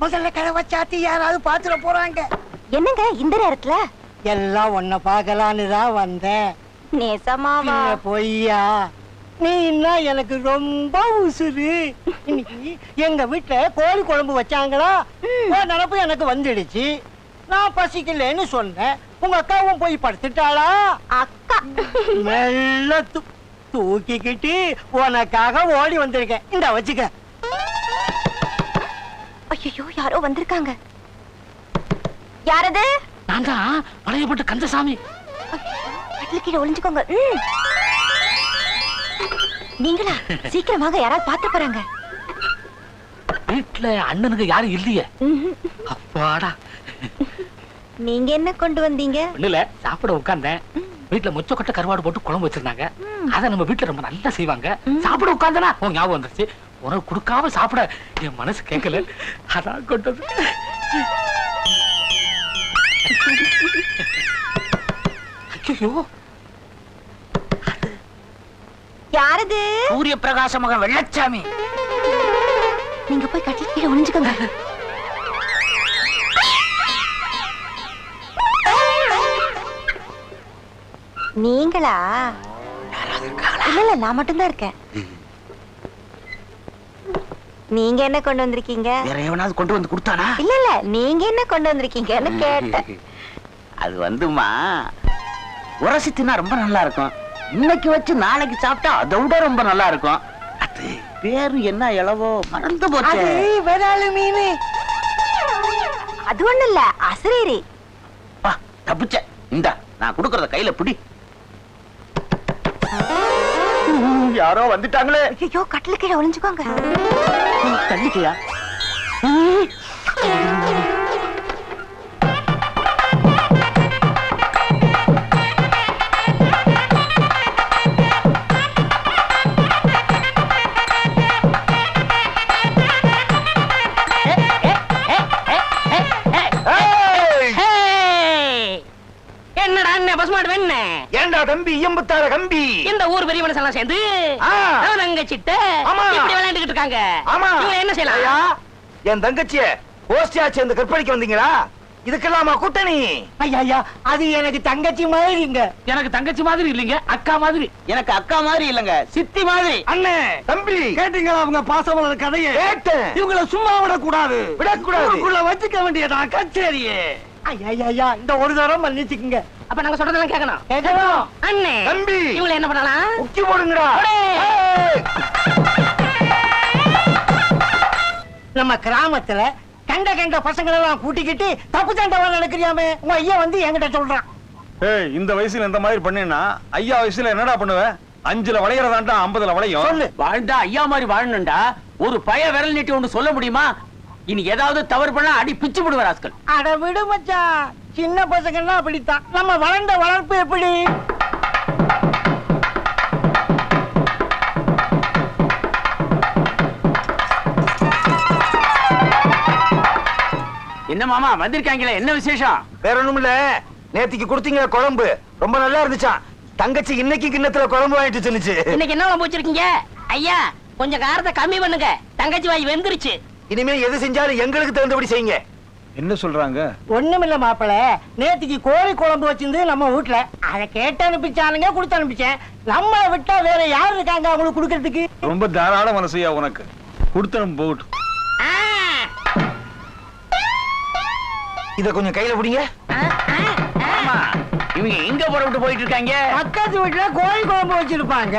முதல்ல கதவை சாத்தி யாராவது பாத்துட போறாங்க. என்னங்க இந்த நேரத்துல? எல்லாம் உன்னை பார்க்கலான்னு தான் வந்தேன். நேசமாவா? பின்ன பொய்யா? நீ என்ன எனக்கு ரொம்ப உசுரு இன்னைக்கு எங்க வீட்டுல கோழி குழம்பு வச்சாங்களா? உன் நினப்பு எனக்கு வந்துடுச்சு. நான் பசிக்கலன்னு சொன்னேன். உங்க அக்காவும் போய் படுத்துட்டாளா? அக்கா. மெல்ல தூ- தூக்கிக்கிட்டு உனக்காக ஓடி வந்திருக்கேன். இந்த வச்சுக்க. ஐயோ யாரோ வந்திருக்காங்க. யாரது? நான் தான் பழையப்பட்ட கந்தசாமி. கட்டில கீழே ஒளிஞ்சுக்கோங்க. நீங்களா? சீக்கிரம் வாங்க யாராவது பாத்து போறாங்க. வீட்டுல அண்ணனுக்கு யாரும் இல்லையே. அப்பாடா. நீங்க என்ன கொண்டு வந்தீங்க? ஒண்ணுல சாப்பிட உட்கார்ந்தேன். வீட்டுல மொச்சக்கொட்டை கருவாடு போட்டு குழம்பு வச்சிருந்தாங்க. அத நம்ம வீட்டுல ரொம்ப நல்லா செய்வாங்க. சாப்பிட உட்கார்ந்தனா? உன் ஞாபகம் வந்துருச்சு. உனக்கு கொடுக்காம சாப்பிட என் மனசு கேட்கல. அதான் கொண்டது ஐயோ யாரது? சூரிய பிரகாச மகன் வெள்ளச்சாமி. நீங்க போய் கட்டில கீழே ஒளிஞ்சுக்கோங்க. நீங்களா? இல்ல இல்ல நான் மட்டும்தான் இருக்கேன். நீங்க என்ன கொண்டு வந்திருக்கீங்க? வேற எவனாவது கொண்டு வந்து கொடுத்தானா? இல்ல இல்ல நீங்க என்ன கொண்டு வந்திருக்கீங்கன்னு கேட்டேன். அது வந்துமா உரசி தின்னா ரொம்ப நல்லா இருக்கும். இன்னைக்கு வச்சு நாளைக்கு சாப்பிட்டா அதை விட ரொம்ப நல்லா இருக்கும். அது பேரு என்ன இளவோ? மறந்து போச்சு. மீன். அது ஒண்ணு இல்ல அசரீரி. தப்பிச்ச இந்தா நான் கொடுக்கறத கையில பிடி. யாரோ வந்துட்டாங்களே. ஐயோ கட்டில கீழே ஒளிஞ்சுக்கோங்க. தள்ளிக்கையா ஏண்டா தம்பி எம்புத்தார கம்பி. இந்த ஊர் பெரிய மனுஷன் சேர்ந்து ஆ. அங்க சிட்ட ஆமா. இப்படி விளையாண்டுகிட்டு இருக்காங்க. ஆமா. இவங்க என்ன செய்யலாம்? ஐயா, என் தங்கச்சிய கோஷ்டியா சேர்ந்து கற்பழிக்க வந்தீங்களா? இதுக்கெல்லாமா கூட்டணி? ஐயா ஐயா அது எனக்கு தங்கச்சி மாதிரிங்க எனக்கு தங்கச்சி மாதிரி இல்லைங்க அக்கா மாதிரி. எனக்கு அக்கா மாதிரி இல்லங்க சித்தி மாதிரி. அண்ணே தம்பி. கேட்டீங்களா அவங்க பாசமலர் கதையை? கேட்டேன். இவங்கள சும்மா விடக்கூடாது. விடக்கூடாது. ஊருக்குள்ள வச்சுக்க வேண்டியதா கச்சேரியே. ஐயா ஐயா, ஐயா இந்த ஒரு தரம் மன்னிச்சுக்குங்க. அப்ப நாங்க சொல்றதெல்லாம் கேட்கணும். கேட்கணும். அண்ணே தம்பி. இவங்களை என்ன பண்ணலாம்? போடுங்கடா. நம்ம கிராமத்துல கண்ட கண்ட பசங்களை எல்லாம் கூட்டிக்கிட்டு தப்பு சண்டை நடக்கிறியாமே? உங்க ஐயா வந்து என்கிட்ட சொல்றான். ஏய் இந்த வயசுல இந்த மாதிரி பண்ணினா ஐயா வயசுல என்னடா பண்ணுவ? அஞ்சுல வளையறதாண்டா ஐம்பதுல வளையும்? சொல்லு. வாழ்ந்தா ஐயா மாதிரி வாழணும்டா. ஒரு பய விரல் நீட்டி ஒன்று சொல்ல முடியுமா? இனி ஏதாவது தவறு பண்ணா அடி பிச்சு விடுவார் ஆஸ்கள் அட விடு மச்சான் சின்ன பசங்கன்னா அப்படித்தான். நம்ம வளர்ந்த வளர்ப்பு எப்படி? என்ன மாமா வந்திருக்காங்களே? என்ன விசேஷம்? வேற ஒண்ணும் இல்ல. நேத்திக்கு கொடுத்தீங்க குழம்பு. ரொம்ப நல்லா இருந்துச்சாம் தங்கச்சி இன்னைக்கு கிண்ணத்துல குழம்பு வாங்கிட்டு சொன்னுச்சு இன்னைக்கு என்ன குழம்பு வச்சிருக்கீங்க? ஐயா கொஞ்சம் காரத்தை கம்மி பண்ணுங்க. தங்கச்சி வாய் வெந்துருச்சு. இனிமே எது செஞ்சாலும் எங்களுக்கு தகுந்தபடி செய்யுங்க. என்ன சொல்றாங்க? ஒண்ணுமில்ல மாப்பிள. நேத்திக்கு கோழி குழம்பு வச்சிருந்து நம்ம வீட்டுல அதை கேட்டு அனுப்பிச்சானுங்க கொடுத்து அனுப்பிச்சேன். நம்மளை விட்டா வேற யார் இருக்காங்க அவங்களுக்கு கொடுக்கறதுக்கு? ரொம்ப தாராள மனசையா உனக்கு. கொடுத்தனும் போகட்டும் ஆ, இத கொஞ்சம் கையில பிடிங்க. ஆமா. இவங்க எங்க புறப்பட்டு போயிட்டு இருக்காங்க. பக்கத்து வீட்டுல கோழி குழம்பு வச்சிருப்பாங்க.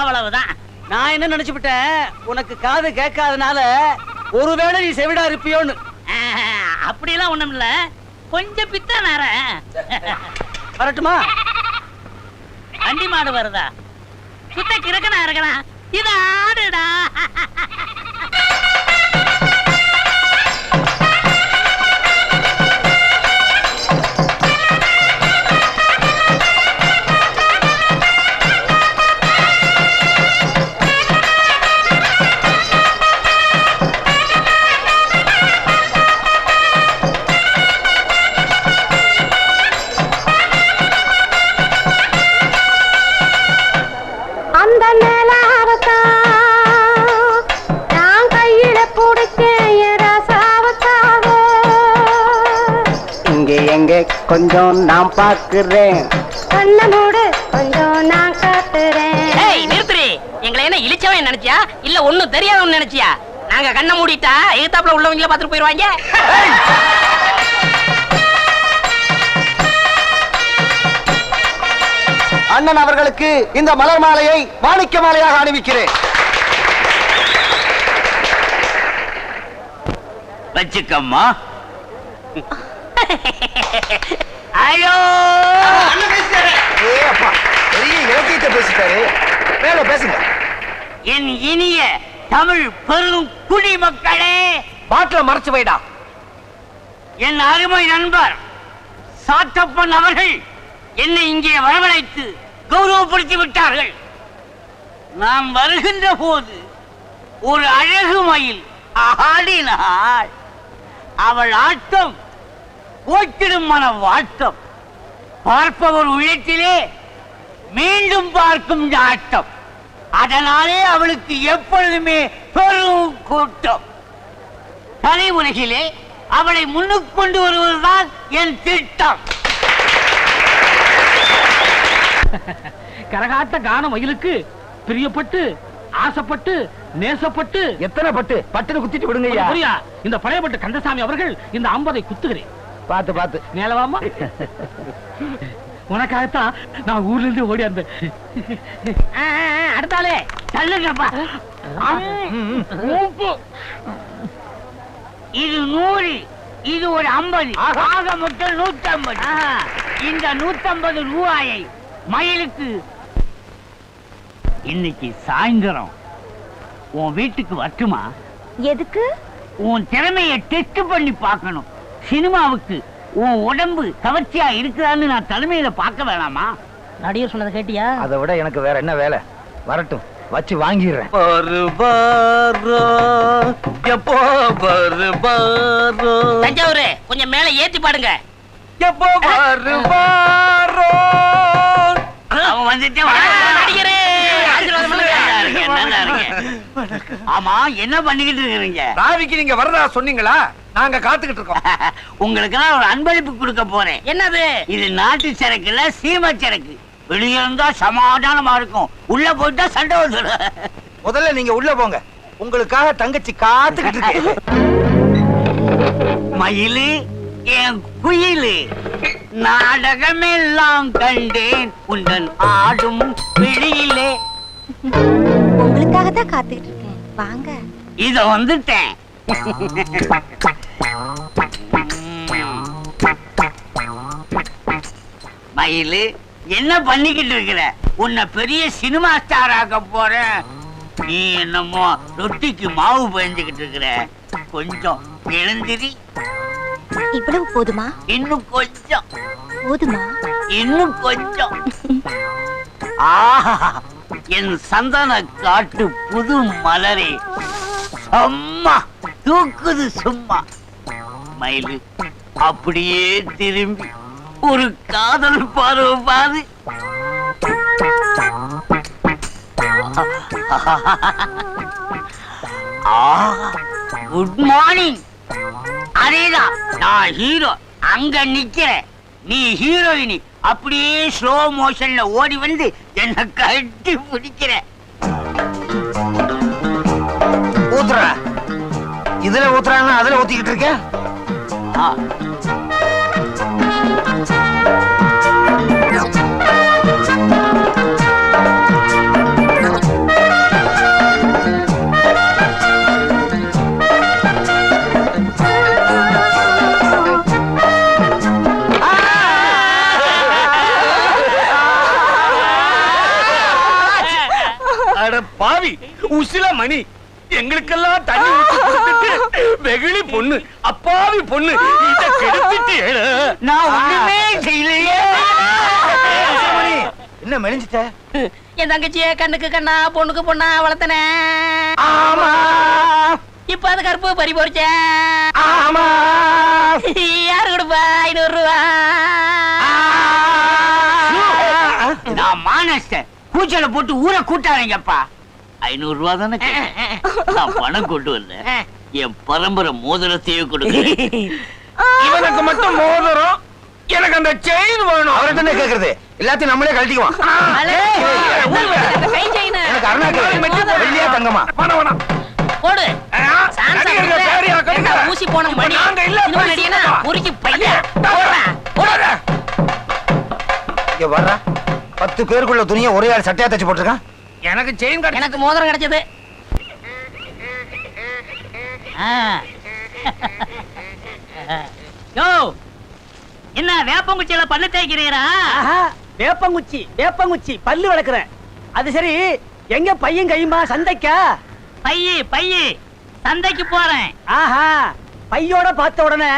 அவ்வளவுதான். நான் என்ன நினைச்சுக்கிட்டேன் உனக்கு காது கேட்காதனால ஒருவேளை நீ செவிடா இருப்பியோன்னு. அப்படிலாம் ஒண்ணும் இல்ல கொஞ்சம் பித்த நர வரட்டுமா? வண்டி மாடு வருதா? சுத்த கிறுக்கனா இருக்கிறான் இது ஆடுடா கொஞ்சம் நான் பாக்குறேன் கண்ண மூடு கொஞ்சம் நான் காட்டுறேன். ஏய் நிறுத்துறி எங்களை என்ன இழிச்சவன் நினைச்சியா? இல்ல ஒண்ணும் தெரியாதவன் நினைச்சியா? நாங்க கண்ணை மூடிட்டா எதிர்த்தாப்புல உள்ளவங்கள பாத்துட்டு போயிருவாங்க? அண்ணன் அவர்களுக்கு இந்த மலர் மாலையை மாணிக்க மாலையாக அணிவிக்கிறேன். வச்சுக்கம்மா. ஐயோ! ஏ அப்பா பெரிய இலக்கியத்தை பேசிட்டாரு. மேல பேசுங்க. என் இனிய தமிழ் பெரும் குடிமக்களே பாட்டில மறைச்சு வைடா. என் அருமை நண்பர் சாத்தப்பன் அவர்கள் என்னை இங்கே வரவழைத்து கௌரவப்படுத்தி விட்டார்கள். நான் வருகின்ற போது ஒரு அழகு மயில் ஆடினாள். அவள் ஆட்டம் போக்கிடும் மன வாட்டம் பார்ப்பவர் உள்ளத்திலே மீண்டும் பார்க்கும் நாட்டம். அதனாலே அவளுக்கு எப்பொழுதுமே பெரும் கூட்டம். தனி உலகிலே அவளை முன்னுக்கு கொண்டு வருவதுதான் என் திட்டம். கரகாட்ட கான மயிலுக்கு பிரியப்பட்டு ஆசைப்பட்டு நேசப்பட்டு. எத்தனை பட்டு? பட்டுன்னு குத்திட்டு விடுங்க இந்த பழையப்பட்ட கந்தசாமி அவர்கள் இந்த ஐம்பதை குத்துகிறேன். பாத்து பாத்து மேலவாமா உனக்காகத்தான் நான் ஊர்ல இருந்து ஓடி வந்தேன். அடுத்தாலே தள்ளுங்கப்பா. இது நூறு இது ஒரு ஐம்பது. ஆக. மொத்தம் நூத்தம்பது. இந்த நூத்தம்பது ரூபாயை மயிலுக்கு இன்னைக்கு சாயந்தரம். உன் வீட்டுக்கு வரட்டுமா? எதுக்கு? உன் திறமையை டெஸ்ட் பண்ணி பார்க்கணும். சினிமாவுக்கு உன் உடம்பு கவர்ச்சியா இருக்குதான்னு நான் தலைமையில பார்க்க வேணாமா? நடிகர் சொன்னதை கேட்டியா? அதை விட எனக்கு வேற என்ன வேலை? வரட்டும் வச்சு வாங்கிடுறேன். தஞ்சாவூர் கொஞ்சம் மேல ஏத்தி பாடுங்க. எப்போ அவன் வந்துட்டே நடிகரே ஆமா என்ன பண்ணிக்கிட்டு இருக்கீங்க ராவிக்கு நீங்க வரதா சொன்னீங்களா? நாங்க காத்துக்கிட்டு இருக்கோம். உங்களுக்கு ஒரு அன்பளிப்பு கொடுக்க போறேன். என்னது? இது நாட்டு சரக்கு இல்ல சீமை சரக்கு. வெளியே இருந்தா சமாதானமா இருக்கும். உள்ள போயிட்டா சண்டை வந்துடும் முதல்ல நீங்க உள்ள போங்க. உங்களுக்காக தங்கச்சி காத்துக்கிட்டு இருக்கு. மயிலு என் குயிலு நாடகமெல்லாம் கண்டேன். உந்தன் ஆடும் உங்களுக்காக தான் காத்துக்கிட்டு இருக்கேன் வாங்க. இத வந்துட்டேன். மயிலு என்ன பண்ணிக்கிட்டு இருக்கிற உன்னை பெரிய சினிமா ஸ்டார் ஆக்க போறேன். நீ என்னமோ ரொட்டிக்கு மாவு பயந்துகிட்டு இருக்கிற கொஞ்சம் எழுந்திரி. இவ்வளவு போதுமா? இன்னும் கொஞ்சம். போதுமா? இன்னும் கொஞ்சம். ஆஹா என் சந்தன காட்டு புது மலரே. சும்மா தூக்குது சும்மா. மயிலு அப்படியே திரும்பி ஒரு காதல் பார்வை பாரு. குட் மார்னிங் அதேதான் நான் ஹீரோ அங்க நிக்கிறேன். நீ ஹீரோயினி அப்படியே ஸ்லோ மோஷன்ல ஓடி வந்து என்ன கட்டி பிடிக்கிற. ஊத்துற. இதுல ஊத்துறாங்கன்னா அதுல ஊத்திக்கிட்டு இருக்க? உசில மணி எங்களுக்கெல்லாம் தண்ணி ஊத்தி கொடுத்துட்டு வெகுளி பொண்ணு அப்பாவி பொண்ணு இத கெடுத்துட்டு நான் ஒண்ணுமே செய்யலையே. மணி, என்ன மெலிஞ்சிட்ட? என் தங்கச்சிய கண்ணுக்கு கண்ணா பொண்ணுக்கு பொண்ணா வளர்த்தனே. ஆமா. இப்ப அது கருப்பு பறி போறிச்சேன் ஆமா. யாரு கொடுப்பா? ஐநூறு ரூபா நான் மானஸ்டர் கூச்சல போட்டு ஊரை கூட்டாதீங்கப்பா. ஐநூறு ரூபா தானே. நான் பணம் கொண்டு வரல என் பரம்பரை மோதிரத்தையே கொடுக்குறேன். இவனுக்கு மட்டும் மோதிரம் எனக்கு அந்த செயின் வேணும். அவர்கிட்ட என்ன கேக்குறது. எல்லாத்தையும் நம்மளே கழட்டிக்குவோம் கை செயின் எனக்கு அருணாக்கு வெள்ளியா தங்கமா? வேணாம் வேணாம் போடு. ஊசி போன மணி. உருக்கி பையன். இங்க வர்ற. பத்து பேருக்குள்ள துணியை ஒரே ஆள் சட்டையா தச்சு போட்டிருக்கான். எனக்கு செயின் கட்ட எனக்கு மோதிரம் கிடைச்சது. யோ என்ன வேப்பங்குச்சியில பல்லு தேய்க்கிறீரா? வேப்பங்குச்சி வேப்பங்குச்சி பல்லு வளர்க்குறேன். அது சரி எங்க பையன் கையுமா சந்தைக்கா? பையி பையி சந்தைக்கு போறேன். ஆஹா பையோட பார்த்த உடனே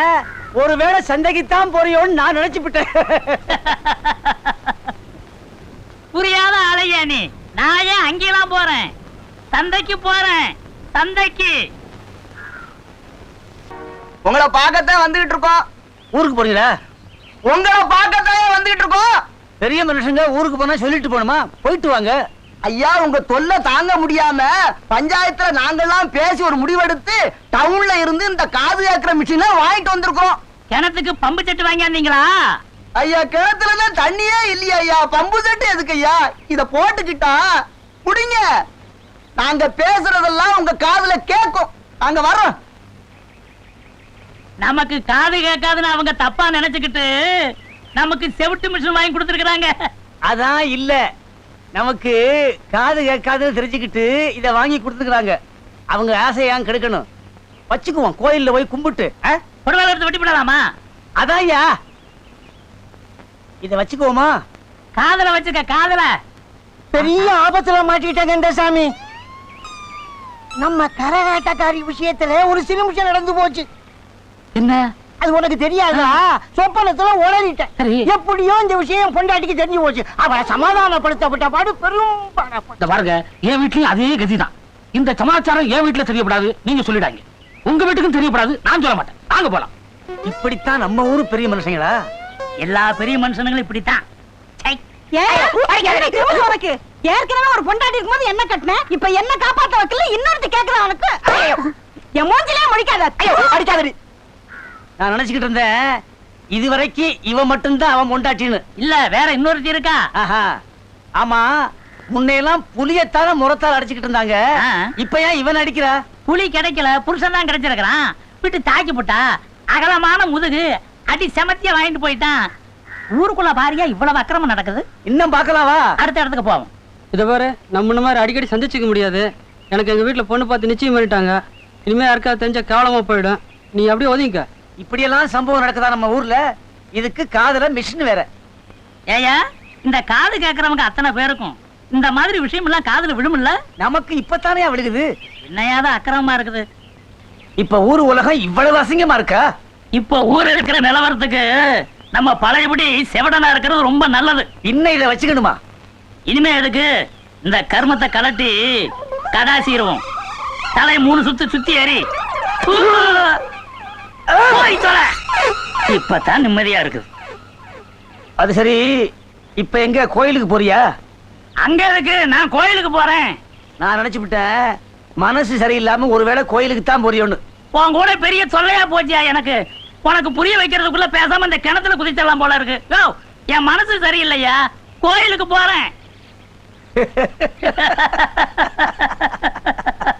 ஒருவேளை சந்தைக்கு தான் போறியோன்னு நான் நினைச்சுப்பிட்டேன். புரியாத ஆளையா நீ. நான் ஏன் அங்கெல்லாம் போறேன்? சந்தைக்கு போறேன். சந்தைக்கு உங்களை பார்க்கத்தான் வந்துகிட்டு இருக்கோம். ஊருக்கு போறீங்களா? உங்களை பார்க்கத்தான் வந்துகிட்டு இருக்கோம். பெரிய மனுஷங்க ஊருக்கு போனா சொல்லிட்டு போணுமா? போயிட்டு வாங்க. ஐயா உங்க தொல்லை தாங்க முடியாம பஞ்சாயத்துல நாங்கெல்லாம் பேசி ஒரு முடிவெடுத்து டவுன்ல இருந்து இந்த காது கேட்கிற மிஷினை வாங்கிட்டு வந்திருக்கோம் கிணத்துக்கு பம்பு செட்டு வாங்கியாந்தீங்களா? ஐயா கிணத்துல தண்ணியே இல்லையா ஐயா. பம்பு செட்டு எதுக்கு ஐயா? இத போட்டுக்கிட்டா முடிங்க நாங்க பேசுறதெல்லாம் உங்க காதுல கேட்கும். நாங்க வரோம் நமக்கு காது கேட்காதுன்னு அவங்க தப்பா நினைச்சுக்கிட்டு நமக்கு செவிட்டு மிஷின் வாங்கி கொடுத்துருக்காங்க அதான் இல்ல. நமக்கு காது கேட்காதுன்னு தெரிஞ்சுக்கிட்டு இத வாங்கி கொடுத்துருக்காங்க அவங்க ஆசையா கெடுக்கணும்? வச்சுக்குவோம். கோயில்ல போய் கும்பிட்டு புடவை எடுத்து வெட்டி விடலாமா அதான் ஐயா. இத வச்சுக்குவோமா? காதல வச்சுக்க காதல. பெரிய ஆபத்துல மாட்டிட்டாங்க இந்த சாமி. நம்ம கரகாட்டக்காரி விஷயத்துல ஒரு சிறுமிஷம் நடந்து போச்சு. என்ன? அது உனக்கு தெரியாதா? சொப்பனத்துல உளறிட்டேன். எப்படியோ இந்த விஷயம் பொண்டாட்டிக்கு தெரிஞ்சு போச்சு. அவளை சமாதானப்படுத்தப்பட்ட பாடு பெரும் பாருங்க என் வீட்லயும் அதே கதிதான். இந்த சமாச்சாரம் என் வீட்டுல தெரியப்படாது நீங்க சொல்லிடாங்க உங்க வீட்டுக்கும் தெரியப்படாது நான் சொல்ல மாட்டேன். நாங்க போலாம். இப்படித்தான் நம்ம ஊரு பெரிய மனுஷங்களா? எல்லா பெரிய மனுஷனுங்களும் இப்படித்தான். ஏற்கனவே ஒரு பொண்டாட்டி இருக்கும்போது என்ன கட்டின? இப்ப என்ன காப்பாத்த வைக்கல? இன்னொருத்த அவனுக்கு என் மூஞ்சிலே முடிக்காத அடிக்காதடி. நான் நினைச்சுக்கிட்டு இருந்தேன் இதுவரைக்கும் இவ மட்டும்தான் அவன் பொண்டாட்டின்னு. இல்ல வேற இன்னொருத்தி இருக்கா? ஆமா முன்னையெல்லாம் புலியத்தால முறத்தால் அடிச்சுக்கிட்டு இருந்தாங்க. இப்ப ஏன் இவன் அடிக்கிறா? புலி கிடைக்கல புருஷன் தான் கிடைச்சிருக்கிறான். விட்டு தாக்கி போட்டா அகலமான முதுகு அடி செமத்திய வாங்கிட்டு போயிட்டான். ஊருக்குள்ள பாரியா இவ்வளவு அக்கிரமம் நடக்குது? இன்னும் பார்க்கலாவா? அடுத்த இடத்துக்கு போவோம். இத பாரு நம்ம மாதிரி அடிக்கடி சந்திச்சுக்க முடியாது. எனக்கு எங்க வீட்டுல பொண்ணு பார்த்து நிச்சயம் பண்ணிட்டாங்க. இனிமே யாருக்கா தெரிஞ்ச கேவலமா போயிடும். நீ அப்படியே ஒதுங்கிக்க. இப்படியெல்லாம் சம்பவம் நடக்குதா நம்ம ஊர்ல? இதுக்கு காதுல மிஷின் வேற. ஏயா இந்த காது கேக்குறவங்க அத்தனை பேருக்கும். இந்த மாதிரி விஷயம் எல்லாம் காதுல விழுமில்ல? நமக்கு இப்பத்தானே விழுகுது? என்னையாதான் அக்கிரமமா இருக்குது. இப்ப ஊர் உலகம் இவ்வளவு அசிங்கமா இருக்கா? இப்போ ஊர் இருக்கிற நிலவரத்துக்கு நம்ம பழையபடி செவடனா இருக்கிறது ரொம்ப நல்லது. இன்ன இதை வச்சுக்கணுமா? இனிமே எதுக்கு? இந்த கர்மத்தை கலட்டி கடாசிடுவோம் தலை மூணு சுத்து சுத்தி ஏறி. இப்பதான் நிம்மதியா இருக்குது அது சரி இப்ப எங்க கோயிலுக்கு போறியா? அங்க இருக்கு நான் கோயிலுக்கு போறேன். நான் நினைச்சு விட்டேன் மனசு சரியில்லாம ஒருவேளை கோயிலுக்கு தான் போறியோன்னு. உன் கூட பெரிய சொல்லையா போச்சியா எனக்கு? உனக்கு புரிய வைக்கிறதுக்குள்ள பேசாம இந்த கிணத்துல குதிச்சிடலாம் போல இருக்கு. யோ என் மனசு சரியில்லையா? கோயிலுக்கு போறேன்.